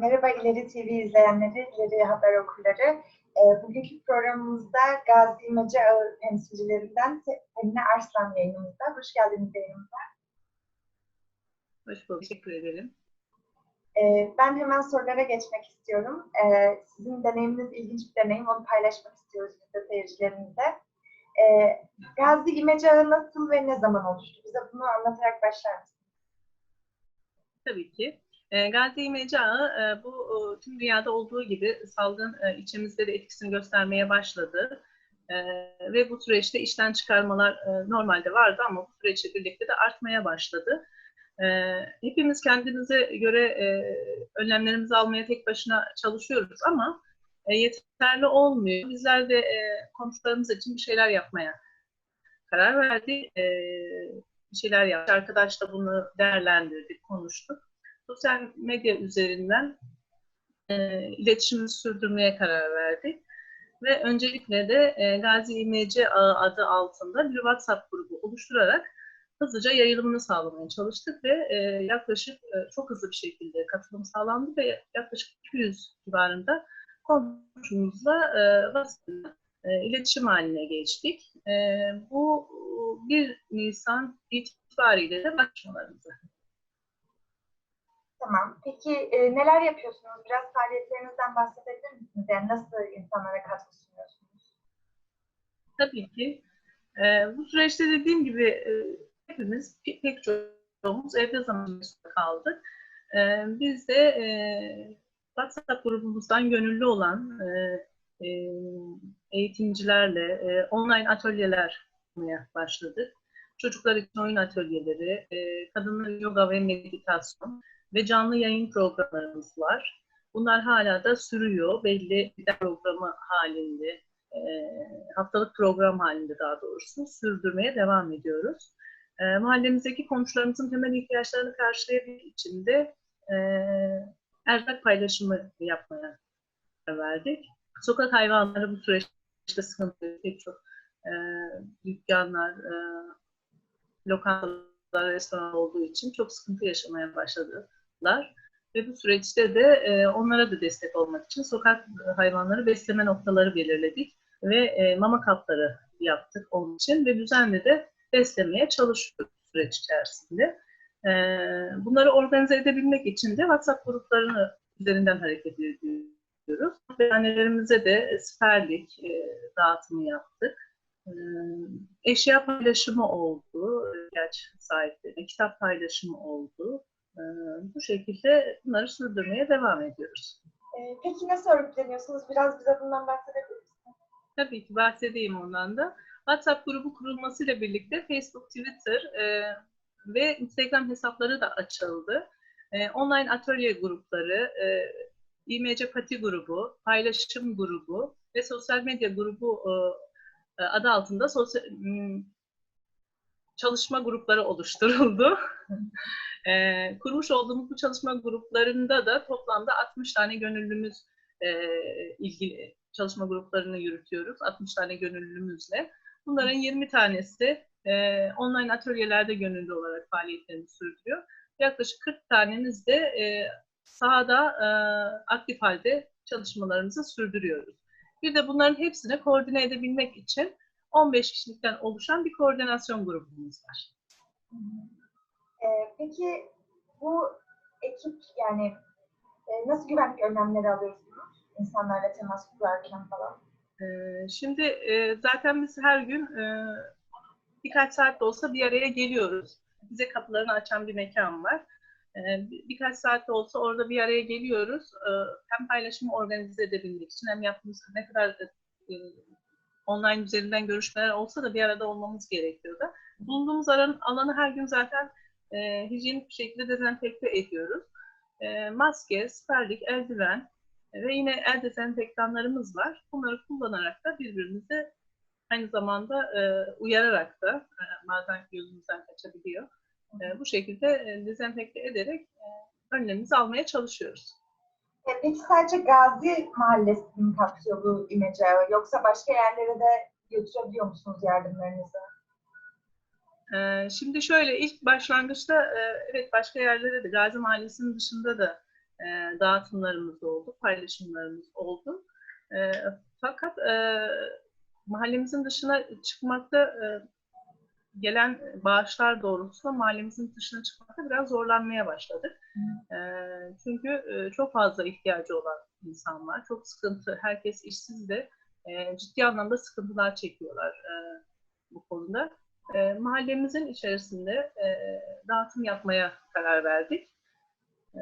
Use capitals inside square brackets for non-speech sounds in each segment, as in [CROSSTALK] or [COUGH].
merhaba İleri TV izleyenleri, İleri Haber okurları. E, bugünkü programımızda Gazi İmece Ağı temsilcilerinden Emine Arslan yayınımızda. Hoş geldiniz yayınımıza. Hoş bulduk, teşekkür ederim. E, ben hemen sorulara geçmek istiyorum. E, sizin deneyiminiz ilginç bir deneyim, onu paylaşmak istiyoruz biz de seyircilerimizle. E, Gazi İmece Ağı nasıl ve ne zaman oluştu? Bize bunu anlatarak başlar mısınız? Tabii ki. E, Gazi İmece bu tüm dünyada olduğu gibi salgın e, içimizde de etkisini göstermeye başladı. E, ve bu süreçte işten çıkarmalar e, normalde vardı ama bu süreçle birlikte de artmaya başladı. E, hepimiz kendimize göre e, önlemlerimizi almaya tek başına çalışıyoruz ama yeterli olmuyor. Bizler de komşularımız için bir şeyler yapmaya karar verdik. Bir şeyler yaptık. Arkadaşla bunu değerlendirdik, konuştuk sosyal medya üzerinden e, iletişimimizi sürdürmeye karar verdik. Ve öncelikle de e, Gazi İmece Ağı adı altında bir WhatsApp grubu oluşturarak hızlıca yayılımını sağlamaya çalıştık ve e, yaklaşık e, çok hızlı bir şekilde katılım sağlandı ve yaklaşık 200 civarında komşumuzla e, WhatsApp'ta e, iletişim haline geçtik. E, bu 1 Nisan itibariyle de başlamalarımızı Tamam. Peki e, neler yapıyorsunuz? Biraz faaliyetlerinizden bahsedebilir misiniz? Yani nasıl insanlara katkı sunuyorsunuz? Tabii ki. E, bu süreçte dediğim gibi e, hepimiz pek çoğumuz evde zamanımızda kaldık. E, biz de e, WhatsApp grubumuzdan gönüllü olan e, e, eğitimcilerle e, online atölyeler yapmaya başladık. Çocuklar için oyun atölyeleri, e, kadınlar yoga ve meditasyon, ve canlı yayın programlarımız var. Bunlar hala da sürüyor. Belli bir programı halinde, e, haftalık program halinde daha doğrusu sürdürmeye devam ediyoruz. E, mahallemizdeki komşularımızın temel ihtiyaçlarını karşılayabilmek için de e, erzak paylaşımı yapmaya verdik. Sokak hayvanları bu süreçte sıkıntı pek çok e, dükkanlar, e, lokantalar, restoran olduğu için çok sıkıntı yaşamaya başladı yaptılar. Ve bu süreçte de e, onlara da destek olmak için sokak hayvanları besleme noktaları belirledik ve e, mama kapları yaptık onun için ve düzenli de beslemeye çalışıyoruz süreç içerisinde. E, bunları organize edebilmek için de WhatsApp gruplarını üzerinden hareket ediyoruz. Annelerimize de siperlik e, dağıtımı yaptık. E, eşya paylaşımı oldu, ihtiyaç sahipleri, kitap paylaşımı oldu. Ee, bu şekilde bunları sürdürmeye devam ediyoruz. Ee, peki nasıl örgütleniyorsunuz? Biraz bize bundan bahsedebilir misiniz? Tabii ki bahsedeyim ondan da. WhatsApp grubu kurulmasıyla birlikte Facebook, Twitter e, ve Instagram hesapları da açıldı. E, online atölye grupları, e, İMC Pati grubu, paylaşım grubu ve sosyal medya grubu e, adı altında sosyal, çalışma grupları oluşturuldu. [LAUGHS] e, kurmuş olduğumuz bu çalışma gruplarında da toplamda 60 tane gönüllümüz e, ilgili çalışma gruplarını yürütüyoruz. 60 tane gönüllümüzle. Bunların 20 tanesi e, online atölyelerde gönüllü olarak faaliyetlerini sürdürüyor. Yaklaşık 40 tanemiz de e, sahada e, aktif halde çalışmalarımızı sürdürüyoruz. Bir de bunların hepsini koordine edebilmek için 15 kişilikten oluşan bir koordinasyon grubumuz var. Ee, peki bu ekip yani e, nasıl güvenlik önlemleri alıyorsunuz insanlarla temas kurarken falan? Ee, şimdi e, zaten biz her gün e, birkaç saat de olsa bir araya geliyoruz. Bize kapılarını açan bir mekan var. E, birkaç saat de olsa orada bir araya geliyoruz. Hem paylaşımı organize edebilmek için hem yaptığımız ne kadar online üzerinden görüşmeler olsa da bir arada olmamız gerekiyor da. Bulunduğumuz alan, alanı her gün zaten e, hijyenik bir şekilde dezenfekte ediyoruz. E, maske, siperlik, eldiven ve yine el dezenfektanlarımız var. Bunları kullanarak da birbirimizi aynı zamanda e, uyararak da e, bazen gözümüzden kaçabiliyor. E, bu şekilde e, dezenfekte ederek e, önlemimizi almaya çalışıyoruz. E, peki sadece Gazi Mahallesi'nin kapsıyor bu imece yoksa başka yerlere de götürebiliyor musunuz yardımlarınızı? Ee, şimdi şöyle ilk başlangıçta e, evet başka yerlere de Gazi Mahallesi'nin dışında da e, dağıtımlarımız oldu, paylaşımlarımız oldu. E, fakat e, mahallemizin dışına çıkmakta gelen bağışlar doğrultusunda mahallemizin dışına çıkmakta biraz zorlanmaya başladık. E, çünkü e, çok fazla ihtiyacı olan insan var. Çok sıkıntı, herkes işsiz de e, ciddi anlamda sıkıntılar çekiyorlar e, bu konuda. E, mahallemizin içerisinde e, dağıtım yapmaya karar verdik. E,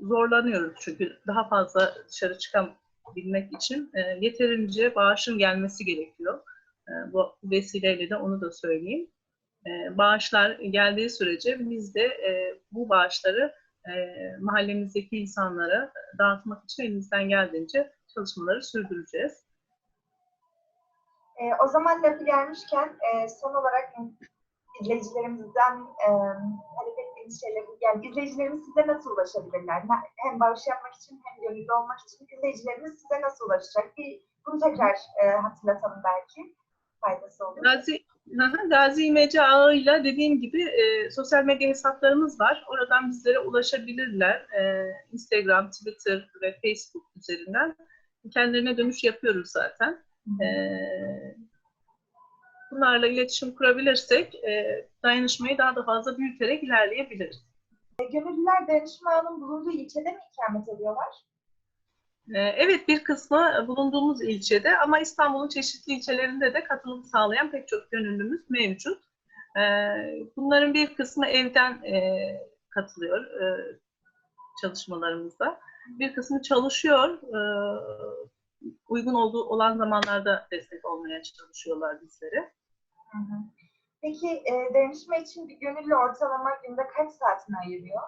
zorlanıyoruz çünkü daha fazla dışarı çıkabilmek için e, yeterince bağışın gelmesi gerekiyor. E, bu vesileyle de onu da söyleyeyim. E, bağışlar geldiği sürece biz de e, bu bağışları e, mahallemizdeki insanlara dağıtmak için elimizden geldiğince çalışmaları sürdüreceğiz. E, o zaman lafı gelmişken e, son olarak izleyicilerimizden e, talep ettiğiniz şeyleri, yani izleyicilerimiz size nasıl ulaşabilirler? Hem bağış yapmak için hem gönüllü olmak için izleyicilerimiz size nasıl ulaşacak? Bir, bunu tekrar e, hatırlatalım belki. Faydası olur. Gazi, Gazi İmece ağıyla dediğim gibi e, sosyal medya hesaplarımız var. Oradan bizlere ulaşabilirler. E, Instagram, Twitter ve Facebook üzerinden. Kendilerine dönüş yapıyoruz zaten. E, bunlarla iletişim kurabilirsek e, dayanışmayı daha da fazla büyüterek ilerleyebiliriz. E, gönüllüler dayanışma ağının bulunduğu ilçede mi ikamet ediyorlar? E, evet bir kısmı bulunduğumuz ilçede ama İstanbul'un çeşitli ilçelerinde de katılım sağlayan pek çok gönüllümüz mevcut. E, bunların bir kısmı evden e, katılıyor e, çalışmalarımızda. Bir kısmı çalışıyor. E, uygun olduğu olan zamanlarda destek olmaya çalışıyorlar bizlere. Peki e, dayanışma için bir gönüllü ortalama günde kaç saatini ayırıyor?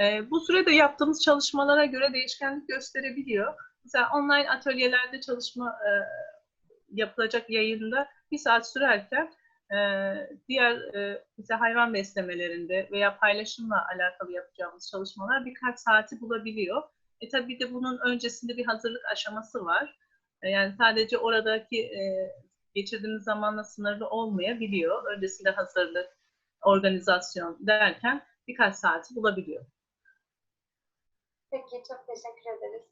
E, bu sürede yaptığımız çalışmalara göre değişkenlik gösterebiliyor. Mesela online atölyelerde çalışma e, yapılacak yayında bir saat sürerken e, diğer e, mesela hayvan beslemelerinde veya paylaşımla alakalı yapacağımız çalışmalar birkaç saati bulabiliyor. E tabii de bunun öncesinde bir hazırlık aşaması var. E, yani sadece oradaki e, geçirdiğimiz zamanla sınırlı olmayabiliyor. Öncesinde hazırlık, organizasyon derken birkaç saati bulabiliyor. Peki, çok teşekkür ederiz.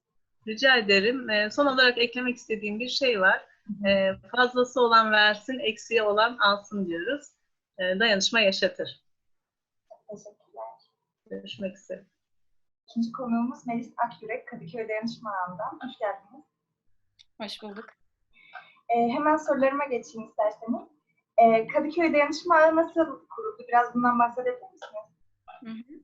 Rica ederim. E, son olarak eklemek istediğim bir şey var. E, fazlası olan versin, eksiği olan alsın diyoruz. E, dayanışma yaşatır. Çok teşekkürler. Görüşmek üzere. İkinci konuğumuz Melis Akyürek, Kadıköy Dayanışma Ağı'ndan. Hoş geldiniz. Hoş bulduk. E, hemen sorularıma geçeyim isterseniz. E, Kadıköy Dayanışma Ağı nasıl kuruldu? Biraz bundan bahsedebilir misiniz? Hı hı.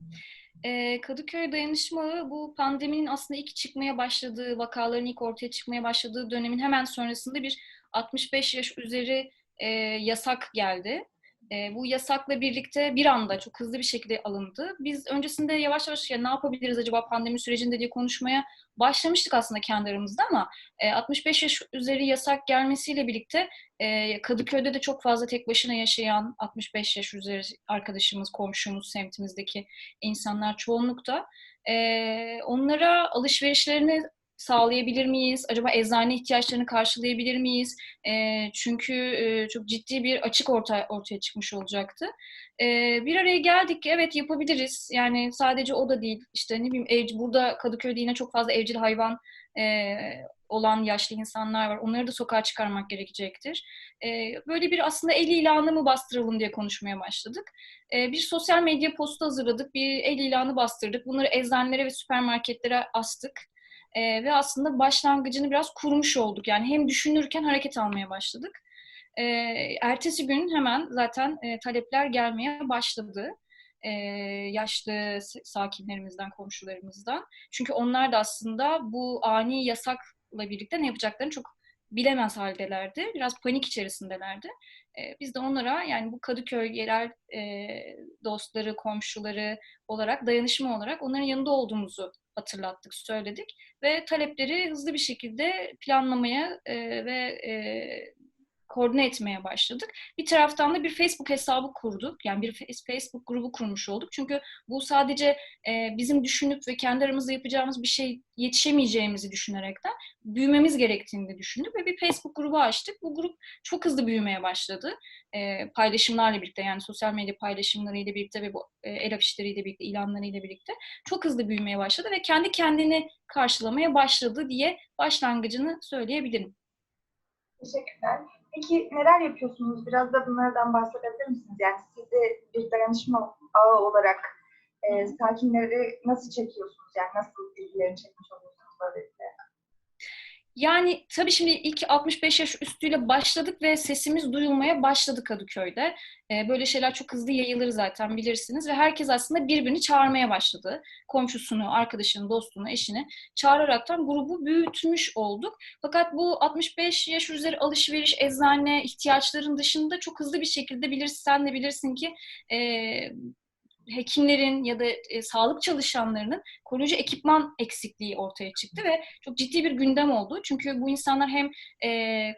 Kadıköy Dayanışma Ağı bu pandeminin aslında ilk çıkmaya başladığı, vakaların ilk ortaya çıkmaya başladığı dönemin hemen sonrasında bir 65 yaş üzeri e, yasak geldi. E, bu yasakla birlikte bir anda çok hızlı bir şekilde alındı. Biz öncesinde yavaş yavaş ya ne yapabiliriz acaba pandemi sürecinde diye konuşmaya başlamıştık aslında kendi aramızda ama e, 65 yaş üzeri yasak gelmesiyle birlikte e, Kadıköy'de de çok fazla tek başına yaşayan 65 yaş üzeri arkadaşımız, komşumuz, semtimizdeki insanlar çoğunlukta. E, onlara alışverişlerini sağlayabilir miyiz? Acaba eczane ihtiyaçlarını karşılayabilir miyiz? E, çünkü e, çok ciddi bir açık ortaya, ortaya çıkmış olacaktı. E, bir araya geldik. Evet yapabiliriz. Yani sadece o da değil. İşte ne bileyim ev, burada Kadıköy'de yine çok fazla evcil hayvan e, olan yaşlı insanlar var. Onları da sokağa çıkarmak gerekecektir. E, böyle bir aslında el ilanı mı bastıralım diye konuşmaya başladık. E, bir sosyal medya postu hazırladık. Bir el ilanı bastırdık. Bunları eczanelere ve süpermarketlere astık. E, ve aslında başlangıcını biraz kurmuş olduk. Yani hem düşünürken hareket almaya başladık. E, ertesi gün hemen zaten e, talepler gelmeye başladı. E, yaşlı sakinlerimizden, komşularımızdan. Çünkü onlar da aslında bu ani yasakla birlikte ne yapacaklarını çok bilemez haldelerdi. Biraz panik içerisindelerdi. E, biz de onlara yani bu Kadıköy yerel e, dostları, komşuları olarak, dayanışma olarak onların yanında olduğumuzu hatırlattık, söyledik ve talepleri hızlı bir şekilde planlamaya e, ve e, koordine etmeye başladık. Bir taraftan da bir Facebook hesabı kurduk. Yani bir Facebook grubu kurmuş olduk. Çünkü bu sadece e, bizim düşünüp ve kendi aramızda yapacağımız bir şey yetişemeyeceğimizi düşünerekten büyümemiz gerektiğini de düşündük ve bir Facebook grubu açtık. Bu grup çok hızlı büyümeye başladı. E, paylaşımlarla birlikte yani sosyal medya paylaşımlarıyla birlikte ve bu e, el afişleriyle birlikte, ilanlarıyla birlikte çok hızlı büyümeye başladı ve kendi kendini karşılamaya başladı diye başlangıcını söyleyebilirim. Teşekkürler. Peki neler yapıyorsunuz? Biraz da bunlardan bahsedebilir misiniz? Yani sizi bir dayanışma ağı olarak e, sakinleri nasıl çekiyorsunuz? Yani nasıl bilgilerini çekmiş oluyorsunuz böylelikle? Yani tabii şimdi ilk 65 yaş üstüyle başladık ve sesimiz duyulmaya başladı Kadıköy'de. Ee, böyle şeyler çok hızlı yayılır zaten bilirsiniz ve herkes aslında birbirini çağırmaya başladı. Komşusunu, arkadaşını, dostunu, eşini çağıraraktan grubu büyütmüş olduk. Fakat bu 65 yaş üzeri alışveriş, eczane ihtiyaçların dışında çok hızlı bir şekilde bilirsin, sen de bilirsin ki e, hekimlerin ya da e, sağlık çalışanlarının koruyucu ekipman eksikliği ortaya çıktı ve çok ciddi bir gündem oldu. Çünkü bu insanlar hem e,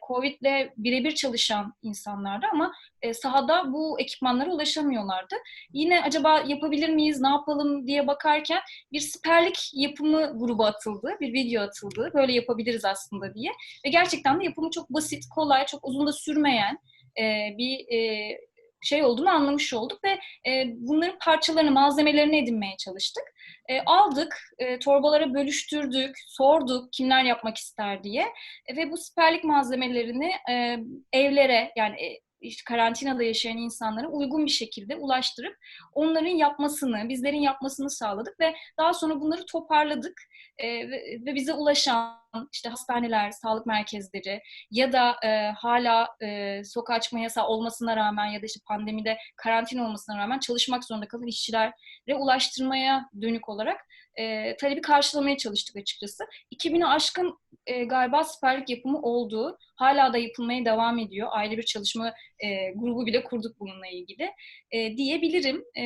Covid'le birebir çalışan insanlardı ama e, sahada bu ekipmanlara ulaşamıyorlardı. Yine acaba yapabilir miyiz, ne yapalım diye bakarken bir siperlik yapımı grubu atıldı, bir video atıldı. Böyle yapabiliriz aslında diye. Ve gerçekten de yapımı çok basit, kolay, çok uzun da sürmeyen e, bir e, şey olduğunu anlamış olduk ve e, bunların parçalarını, malzemelerini edinmeye çalıştık. E, aldık, e, torbalara bölüştürdük, sorduk kimler yapmak ister diye E, ve bu siperlik malzemelerini e, evlere yani e, işte karantinada yaşayan insanlara uygun bir şekilde ulaştırıp onların yapmasını, bizlerin yapmasını sağladık ve daha sonra bunları toparladık E, ve, ve bize ulaşan işte hastaneler, sağlık merkezleri ya da e, hala e, sokağa çıkma yasağı olmasına rağmen ya da işte pandemide karantina olmasına rağmen çalışmak zorunda kalan işçilere ulaştırmaya dönük olarak e, talebi karşılamaya çalıştık açıkçası. 2000'e aşkın e, galiba siperlik yapımı oldu. Hala da yapılmaya devam ediyor. Ayrı bir çalışma e, grubu bile kurduk bununla ilgili e, diyebilirim. E,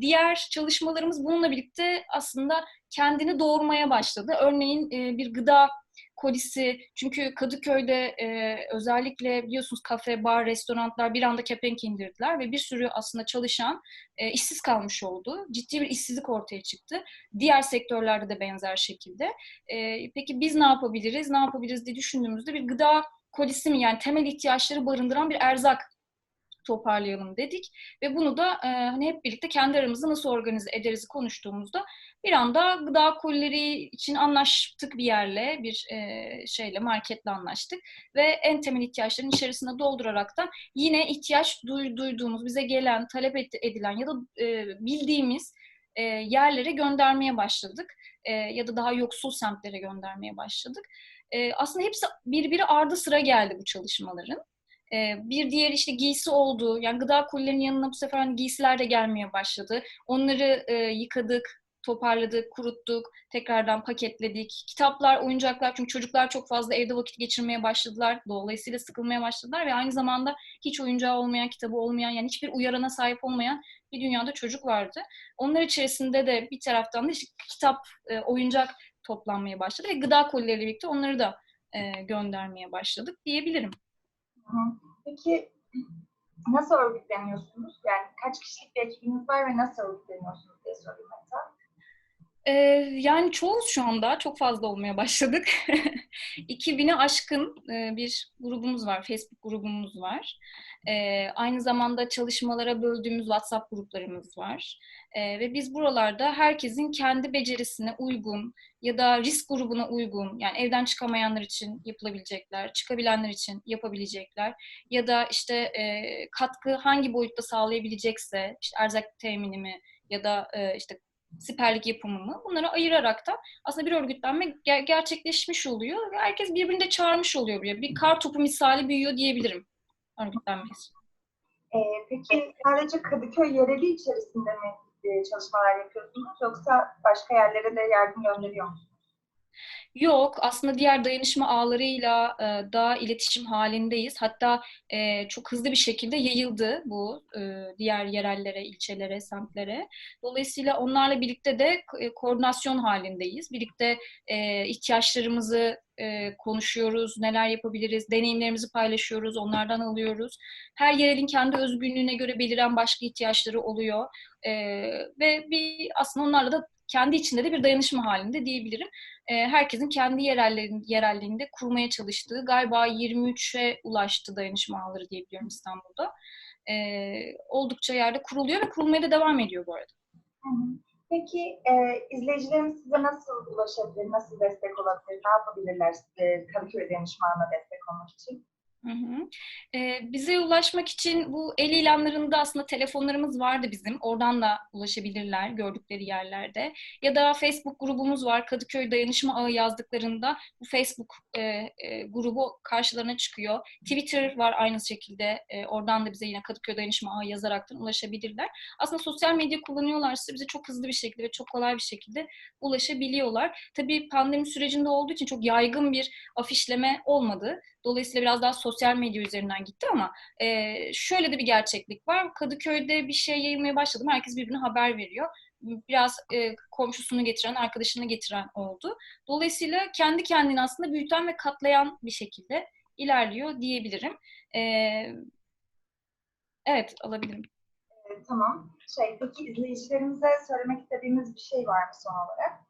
diğer çalışmalarımız bununla birlikte aslında kendini doğurmaya başladı. Örneğin e, bir gıda kolisi çünkü Kadıköy'de e, özellikle biliyorsunuz kafe, bar, restoranlar bir anda kepenk indirdiler ve bir sürü aslında çalışan e, işsiz kalmış oldu. Ciddi bir işsizlik ortaya çıktı. Diğer sektörlerde de benzer şekilde. E, peki biz ne yapabiliriz? Ne yapabiliriz diye düşündüğümüzde bir gıda kolisi mi yani temel ihtiyaçları barındıran bir erzak toparlayalım dedik ve bunu da e, hani hep birlikte kendi aramızda nasıl organize ederiz konuştuğumuzda bir anda gıda kolileri için anlaştık bir yerle, bir e, şeyle, marketle anlaştık ve en temel ihtiyaçların içerisine dolduraraktan yine ihtiyaç duy- duyduğumuz, bize gelen, talep edilen ya da e, bildiğimiz e, yerlere göndermeye başladık E, ya da daha yoksul semtlere göndermeye başladık. E, aslında hepsi birbiri ardı sıra geldi bu çalışmaların. E, bir diğer işte giysi oldu. Yani gıda kolilerinin yanına bu sefer hani giysiler de gelmeye başladı. Onları e, yıkadık, toparladık, kuruttuk, tekrardan paketledik. Kitaplar, oyuncaklar çünkü çocuklar çok fazla evde vakit geçirmeye başladılar. Dolayısıyla sıkılmaya başladılar ve aynı zamanda hiç oyuncağı olmayan, kitabı olmayan yani hiçbir uyarana sahip olmayan bir dünyada çocuk vardı. Onlar içerisinde de bir taraftan da işte kitap, e, oyuncak toplanmaya başladı ve gıda kolileriyle birlikte onları da e, göndermeye başladık diyebilirim. Peki nasıl örgütleniyorsunuz? Yani kaç kişilik bir ekibiniz var ve nasıl örgütleniyorsunuz diye sorayım hatta. Ee, yani çoğuz şu anda. Çok fazla olmaya başladık. [LAUGHS] 2000'e aşkın e, bir grubumuz var. Facebook grubumuz var. Ee, aynı zamanda çalışmalara böldüğümüz WhatsApp gruplarımız var. Ee, ve biz buralarda herkesin kendi becerisine uygun ya da risk grubuna uygun yani evden çıkamayanlar için yapılabilecekler, çıkabilenler için yapabilecekler ya da işte e, katkı hangi boyutta sağlayabilecekse işte erzak temini mi ya da e, işte siperlik yapımı mı bunları ayırarak da aslında bir örgütlenme ger- gerçekleşmiş oluyor ve herkes birbirini de çağırmış oluyor buraya. Bir kar topu misali büyüyor diyebilirim örgütlenmesi. Ee, peki sadece Kadıköy yereli içerisinde mi e, çalışmalar yapıyorsunuz yoksa başka yerlere de yardım gönderiyor musunuz? Yok, aslında diğer dayanışma ağlarıyla e, da iletişim halindeyiz. Hatta e, çok hızlı bir şekilde yayıldı bu e, diğer yerellere, ilçelere, semtlere. Dolayısıyla onlarla birlikte de e, koordinasyon halindeyiz. Birlikte e, ihtiyaçlarımızı e, konuşuyoruz, neler yapabiliriz, deneyimlerimizi paylaşıyoruz, onlardan alıyoruz. Her yerelin kendi özgünlüğüne göre beliren başka ihtiyaçları oluyor. E, ve bir aslında onlarla da kendi içinde de bir dayanışma halinde diyebilirim e, herkesin kendi yerellerin, yerelliğinde kurmaya çalıştığı galiba 23'e ulaştı dayanışma ağları diyebiliyorum İstanbul'da. E, oldukça yerde kuruluyor ve kurulmaya da devam ediyor bu arada. Peki e, izleyicilerimiz size nasıl ulaşabilir, nasıl destek olabilir, ne yapabilirler e, Kadıköy Dayanışma Ağı'na destek olmak için? Hı bize ulaşmak için bu el ilanlarında aslında telefonlarımız vardı bizim. Oradan da ulaşabilirler gördükleri yerlerde. Ya da Facebook grubumuz var. Kadıköy Dayanışma Ağı yazdıklarında bu Facebook e, e, grubu karşılarına çıkıyor. Twitter var aynı şekilde. E, oradan da bize yine Kadıköy Dayanışma Ağı yazaraktan ulaşabilirler. Aslında sosyal medya kullanıyorlarsa bize çok hızlı bir şekilde ve çok kolay bir şekilde ulaşabiliyorlar. Tabii pandemi sürecinde olduğu için çok yaygın bir afişleme olmadı. Dolayısıyla biraz daha sosyal medya üzerinden gitti ama e, şöyle de bir gerçeklik var. Kadıköy'de bir şey yayılmaya başladım. Herkes birbirine haber veriyor. Biraz e, komşusunu getiren, arkadaşını getiren oldu. Dolayısıyla kendi kendini aslında büyüten ve katlayan bir şekilde ilerliyor diyebilirim. E, evet, alabilirim. Tamam. Şey, peki izleyicilerimize söylemek istediğiniz bir şey var mı son olarak?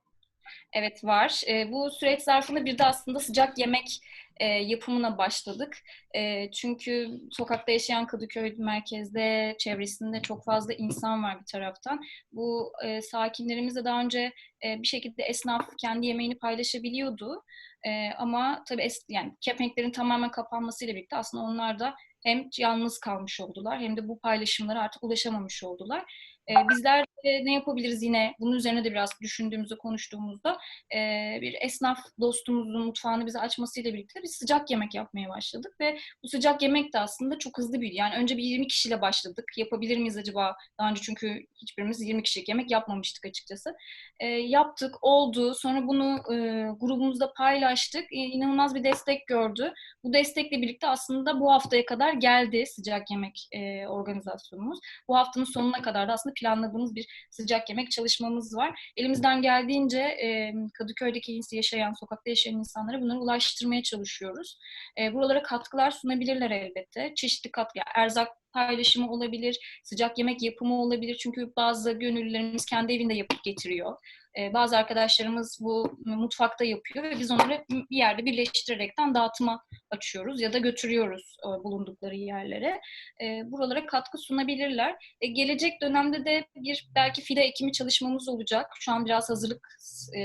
Evet var. E, bu süreç zarfında bir de aslında sıcak yemek e, yapımına başladık. E, çünkü sokakta yaşayan Kadıköy merkezde, çevresinde çok fazla insan var bir taraftan. Bu e, sakinlerimiz de daha önce e, bir şekilde esnaf kendi yemeğini paylaşabiliyordu. E, ama tabii es, yani kepenklerin tamamen kapanmasıyla birlikte aslında onlar da hem yalnız kalmış oldular hem de bu paylaşımlara artık ulaşamamış oldular. Ee, bizler de ne yapabiliriz yine bunun üzerine de biraz düşündüğümüzde, konuştuğumuzda e, bir esnaf dostumuzun mutfağını bize açmasıyla birlikte bir sıcak yemek yapmaya başladık ve bu sıcak yemek de aslında çok hızlı büyüdü. Yani önce bir 20 kişiyle başladık. Yapabilir miyiz acaba? Daha önce çünkü hiçbirimiz 20 kişilik yemek yapmamıştık açıkçası. E, yaptık, oldu. Sonra bunu e, grubumuzda paylaştık. E, inanılmaz bir destek gördü. Bu destekle birlikte aslında bu haftaya kadar geldi sıcak yemek organizasyonumuz. Bu haftanın sonuna kadar da aslında planladığımız bir sıcak yemek çalışmamız var. Elimizden geldiğince e, Kadıköy'deki yaşayan, sokakta yaşayan insanlara bunları ulaştırmaya çalışıyoruz. E, buralara katkılar sunabilirler elbette. Çeşitli katkı, erzak paylaşımı olabilir, sıcak yemek yapımı olabilir. Çünkü bazı gönüllülerimiz kendi evinde yapıp getiriyor. Ee, bazı arkadaşlarımız bu mutfakta yapıyor ve biz onları bir yerde birleştirerekten dağıtıma açıyoruz ya da götürüyoruz e, bulundukları yerlere. E, buralara katkı sunabilirler. E, gelecek dönemde de bir belki fide ekimi çalışmamız olacak. Şu an biraz hazırlık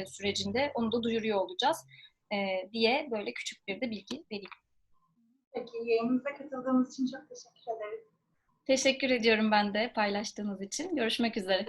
sürecinde onu da duyuruyor olacağız diye böyle küçük bir de bilgi vereyim. Peki yayınımıza katıldığınız için çok teşekkür ederiz. Teşekkür ediyorum ben de paylaştığınız için. Görüşmek üzere.